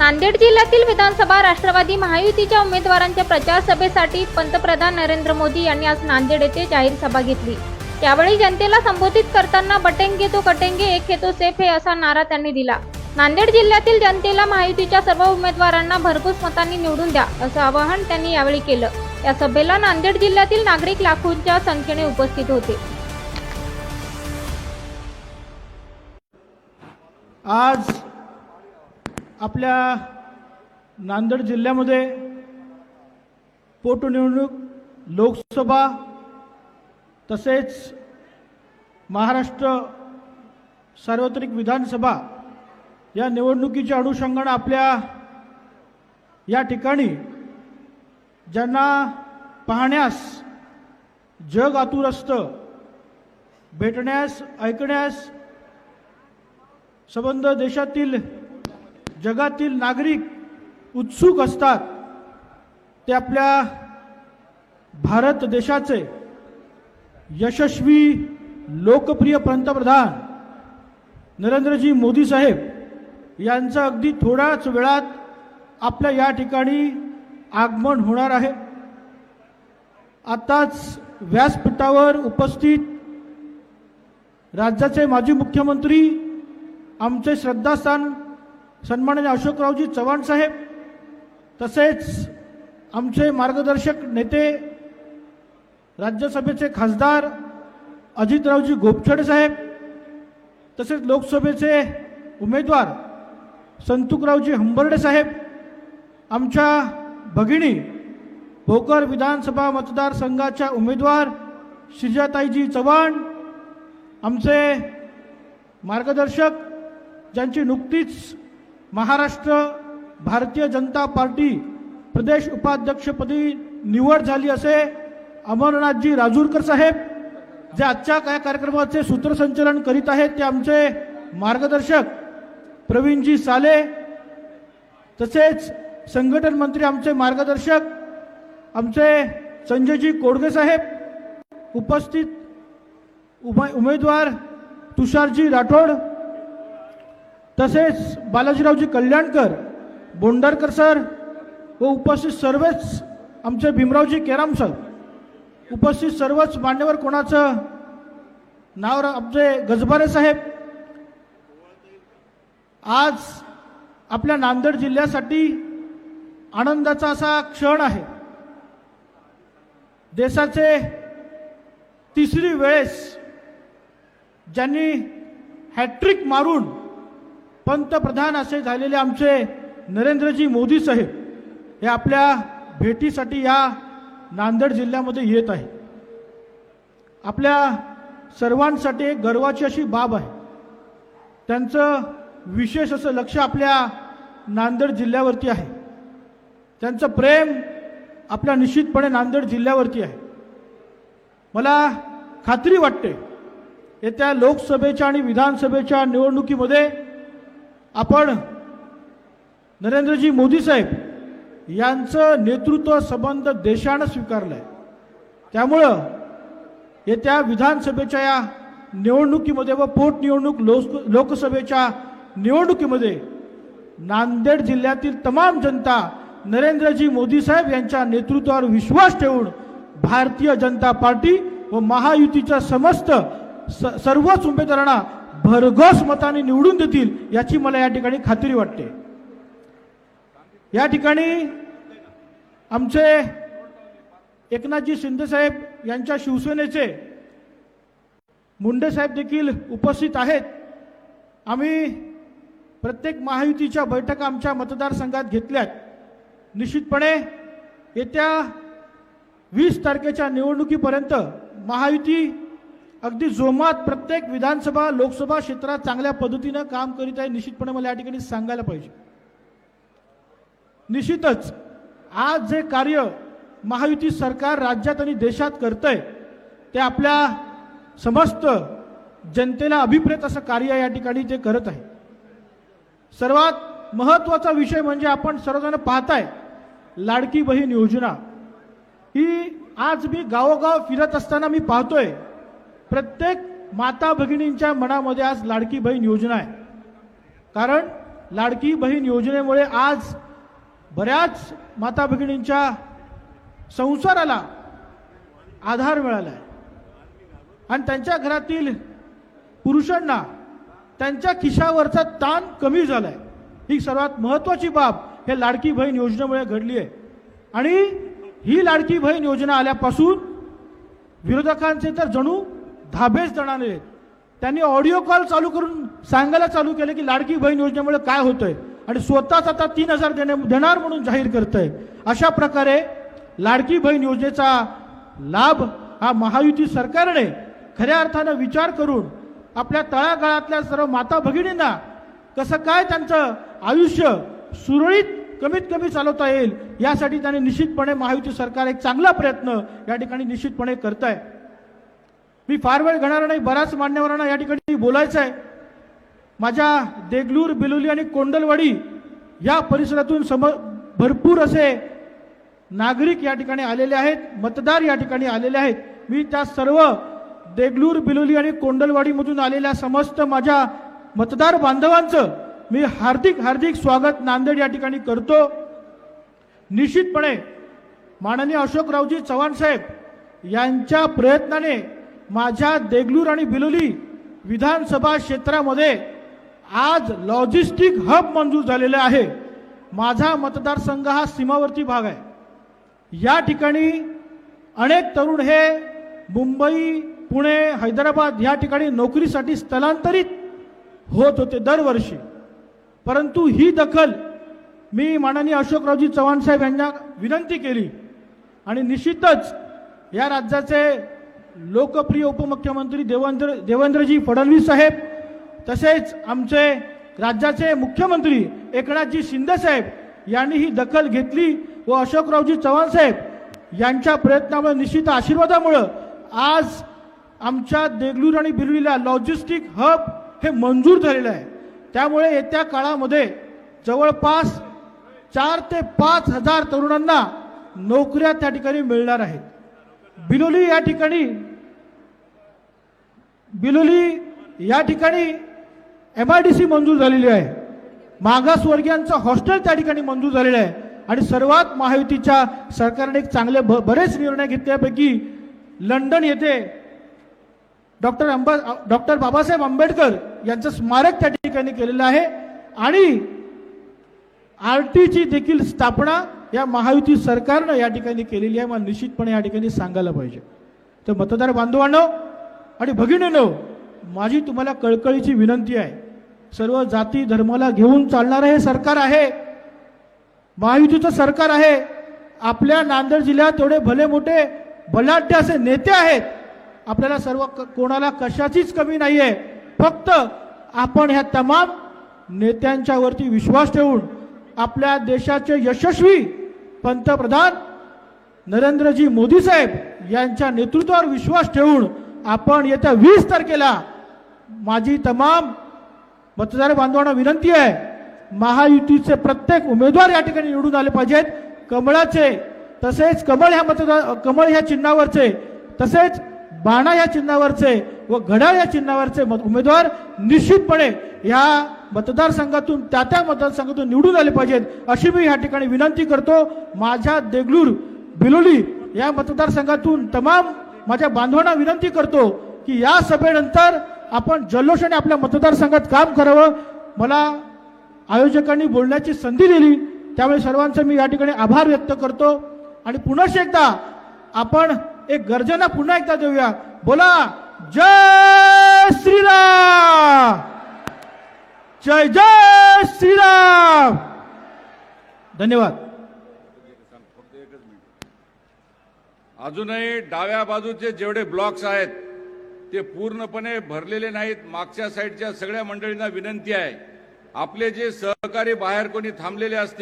नांदेड जिल्ह्यातील विधानसभा राष्ट्रवादी महायुतीच्या उमेदवारांच्या प्रचार सभेसाठी पंतप्रधान नरेंद्र मोदी यांनी आज नांदेड येथे जाहीर सभा घेतली. त्यावेळी जनतेला संबोधित करताना बटेंगे तो कटेंगे एक हे तो सेफ हे असा नारा त्यांनी दिला. नांदेड जिल्ह्यातील जनतेला महायुतीच्या सर्व उमेदवारांना भरघोस मतांनी निवडून द्या असं आवाहन त्यांनी यावेळी केलं. या सभेला नांदेड जिल्ह्यातील नागरिक लाखोंच्या संख्येने उपस्थित होते. आज आपल्या नांदेड जिल्ह्यामध्ये पोटनिवडणूक लोकसभा तसेच महाराष्ट्र सार्वत्रिक विधानसभा या निवडणुकीच्या अनुषंगानं आपल्या या ठिकाणी ज्यांना पाहण्यास जग आतुर असतं भेटण्यास ऐकण्यास संबंध देशातील जगातील नागरिक उत्सुक असतात ते आपल्या भारत देशाचे यशस्वी लोकप्रिय पंतप्रधान नरेंद्रजी मोदी साहेब यांचं अगदी थोड्याच वेळात आपल्या या ठिकाणी आगमन होणार आहे. आताच व्यासपीठावर उपस्थित राज्याचे माजी मुख्यमंत्री आमचे श्रद्धास्थान सन्माननीय अशोकरावजी चव्हाण साहेब तसेच आमचे मार्गदर्शक नेते राज्यसभेचे खासदार अजितरावजी गोपछडे साहेब तसेच लोकसभेचे उमेदवार संतुकरावजी हंबर्डे साहेब आमच्या भगिनी भोकर विधानसभा मतदारसंघाच्या उमेदवार श्रीजाताईजी चव्हाण आमचे मार्गदर्शक ज्यांची नुकतीच महाराष्ट्र भारतीय जनता पार्टी प्रदेश उपाध्यक्षपदी निवड झाली असे अमरनाथजी राजूरकर साहेब जे आजच्या काय कार्यक्रमाचे सूत्रसंचलन करीत आहेत ते आमचे मार्गदर्शक प्रवीणजी साले तसेच संघटन मंत्री आमचे मार्गदर्शक आमचे संजयजी कोडगे साहेब उपस्थित उमेदवार तुषारजी राठोड तसेच बालाजीरावजी कल्याणकर बोंडारकर सर व उपस्थित सर्वच आमचे भीमरावजी केराम सर उपस्थित सर्वच मान्यवर कोणाचं? नाव रा- आमचे गजबारे साहेब. आज आपल्या नांदेड जिल्ह्यासाठी आनंदाचा असा क्षण आहे. देशाचे तिसरी वेळेस ज्यांनी हॅट्रिक मारून पंतप्रधान असे झालेले आमचे नरेंद्रजी मोदी साहेब हे आपल्या भेटीसाठी या नांदेड जिल्ह्यामध्ये येत आहे. आपल्या सर्वांसाठी एक गर्वाची अशी बाब आहे. त्यांचं विशेष असं लक्ष आपल्या नांदेड जिल्ह्यावरती आहे. त्यांचं प्रेम आपल्या निश्चितपणे नांदेड जिल्ह्यावरती आहे. मला खात्री वाटते येत्या लोकसभेच्या आणि विधानसभेच्या निवडणुकीमध्ये आपण नरेंद्रजी मोदी साहेब यांचं नेतृत्व संबंध देशानं स्वीकारलं आहे त्यामुळं येत्या विधानसभेच्या या निवडणुकीमध्ये व पोटनिवडणूक लोक लोकसभेच्या निवडणुकीमध्ये नांदेड जिल्ह्यातील तमाम जनता नरेंद्रजी मोदी साहेब यांच्या नेतृत्वावर विश्वास ठेवून भारतीय जनता पार्टी व महायुतीच्या समस्त स- सर्वच उमेदवारांना भरघोस मताने निवडून देतील याची मला या ठिकाणी खात्री वाटते. या ठिकाणी आमचे एकनाथजी शिंदेसाहेब यांच्या शिवसेनेचे मुंडेसाहेब देखील उपस्थित आहेत. आम्ही प्रत्येक महायुतीच्या बैठका आमच्या मतदारसंघात घेतल्यात. निश्चितपणे येत्या वीस तारखेच्या निवडणुकीपर्यंत महायुती अगदी जोमात प्रत्येक विधानसभा लोकसभा क्षेत्रात चांगल्या पद्धतीनं काम करीत आहे निश्चितपणे मला या ठिकाणी सांगायला पाहिजे. निश्चितच आज जे कार्य महायुती सरकार राज्यात आणि देशात करतंय ते आपल्या समस्त जनतेला अभिप्रेत असं कार्य या ठिकाणी ते करत आहे. सर्वात महत्त्वाचा विषय म्हणजे आपण सर्वजण पाहताय लाडकी बहीण योजना. ही आज मी गावोगाव फिरत असताना मी पाहतोय प्रत्येक माता भगिनींच्या मनामध्ये आज लाडकी बहीण योजना आहे. कारण लाडकी बहीण योजनेमुळे आज बऱ्याच माता भगिनींच्या संसाराला आधार मिळाला आहे आणि त्यांच्या घरातील पुरुषांना त्यांच्या खिशावरचा ताण कमी झाला आहे ही सर्वात महत्त्वाची बाब हे लाडकी बहीण योजनेमुळे घडली आहे. आणि ही लाडकी बहीण योजना आल्यापासून विरोधकांचे तर जणू धाबेच जणांनी त्यांनी ऑडिओ कॉल चालू करून सांगायला चालू केलं की लाडकी बहीण योजनेमुळे काय होतंय? आणि स्वतःच आता तीन हजार देणे देणार म्हणून जाहीर करतंय. अशा प्रकारे लाडकी बहीण योजनेचा लाभ हा महायुती सरकारने खऱ्या अर्थानं विचार करून आपल्या तळागाळातल्या सर्व माता भगिनींना कसं काय त्यांचं आयुष्य सुरळीत कमीत कमी चालवता येईल यासाठी त्यांनी निश्चितपणे महायुती सरकार एक चांगला प्रयत्न या ठिकाणी निश्चितपणे करत आहे मी फार वेळ घेणार नाही बऱ्याच मान्यवरांना या ठिकाणी बोलायचं आहे माझ्या देगलूर बिलोली आणि कोंडलवाडी या परिसरातून सम भरपूर असे नागरिक या ठिकाणी आलेले आहेत मतदार या ठिकाणी आलेले आहेत. मी त्या सर्व देगलूर बिलोली आणि कोंडलवाडीमधून आलेल्या समस्त माझ्या मतदार बांधवांचं मी हार्दिक हार्दिक स्वागत नांदेड या ठिकाणी करतो. निश्चितपणे माननीय अशोकरावजी चव्हाण साहेब यांच्या प्रयत्नाने माझ्या देगलूर आणि बिलोली विधानसभा क्षेत्रामध्ये आज लॉजिस्टिक हब मंजूर झालेले आहे. माझा मतदारसंघ हा सीमावर्ती भाग आहे. या ठिकाणी अनेक तरुण हे मुंबई पुणे हैदराबाद या ठिकाणी नोकरीसाठी स्थलांतरित होत होते दरवर्षी. परंतु ही दखल मी माननीय अशोकरावजी चव्हाण साहेब यांना विनंती केली. आणि निश्चितच या राज्याचे लोकप्रिय उपमुख्यमंत्री देवेंद्र देवेंद्रजी फडणवीस साहेब तसेच आमचे राज्याचे मुख्यमंत्री एकनाथजी शिंदे साहेब यांनी ही दखल घेतली व अशोकरावजी चव्हाण साहेब यांच्या प्रयत्नामुळे निश्चित आशीर्वादामुळं आज आमच्या देगलूर आणि बिरुलीला लॉजिस्टिक हब हे मंजूर झालेलं आहे. त्यामुळे येत्या काळामध्ये जवळपास चार ते पाच हजार तरुणांना नोकऱ्या त्या ठिकाणी मिळणार आहेत. बिलोली या ठिकाणी बिलोली या ठिकाणी एम आय डी सी मंजूर झालेली आहे. मागासवर्गीयांचं हॉस्टेल त्या ठिकाणी मंजूर झालेलं आहे. आणि सर्वात महायुतीच्या सरकारने एक चांगले ब- बरेच निर्णय घेतल्यापैकी लंडन येथे डॉक्टर अंबा डॉक्टर बाबासाहेब आंबेडकर यांचं स्मारक त्या ठिकाणी केलेलं आहे. आणि आर टीची देखील स्थापना या महायुती सरकारनं या ठिकाणी केलेली आहे. मला निश्चितपणे या ठिकाणी सांगायला पाहिजे. तर मतदार बांधवांनो आणि भगिनीनो माझी तुम्हाला कळकळीची विनंती आहे. सर्व जाती धर्माला घेऊन चालणारं हे सरकार आहे. महायुतीचं सरकार आहे. आपल्या नांदेड जिल्ह्यात एवढे भले मोठे बलाढ्य असे नेते आहेत. आपल्याला सर्व क- कोणाला कशाचीच कमी नाही आहे फक्त आपण ह्या तमाम नेत्यांच्यावरती विश्वास ठेवून आपल्या देशाचे यशस्वी पंतप्रधान नरेंद्रजी मोदी साहेब यांच्या नेतृत्वावर विश्वास ठेवून आपण येत्या वीस तारखेला माझी तमाम मतदार बांधवांना विनंती आहे महायुतीचे प्रत्येक उमेदवार या ठिकाणी निवडून आले पाहिजेत. कमळाचे तसेच कमळ ह्या मतदार कमळ ह्या चिन्हावरचे तसेच बाणा ह्या चिन्हावरचे व घड्याळ या चिन्हावरचे उमेदवार निश्चितपणे या मतदारसंघातून त्या त्या मतदारसंघातून निवडून आले पाहिजेत. अशी मी या ठिकाणी विनंती करतो. माझ्या देगलूर बिलोली या मतदारसंघातून तमाम माझ्या बांधवांना विनंती करतो की या सभेनंतर आपण जल्लोषाने आपल्या मतदारसंघात काम करावं. मला आयोजकांनी बोलण्याची संधी दिली. त्यामुळे सर्वांचे मी या ठिकाणी आभार व्यक्त करतो. आणि पुनश एकदा आपण एक गर्जना पुन्हा एकदा देऊया. बोला! जय श्रीराम। जय जय श्रीराम। धन्यवाद। अजूनही डाव्या बाजूचे जेवढे ब्लॉक्स आहेत ते पूर्णपणे भरलेले नाहीत. मागच्या साईडच्या सगळ्या मंडळींना विनंती आहे. आपले जे सहकारी बाहेर कोणी थांबलेले असतील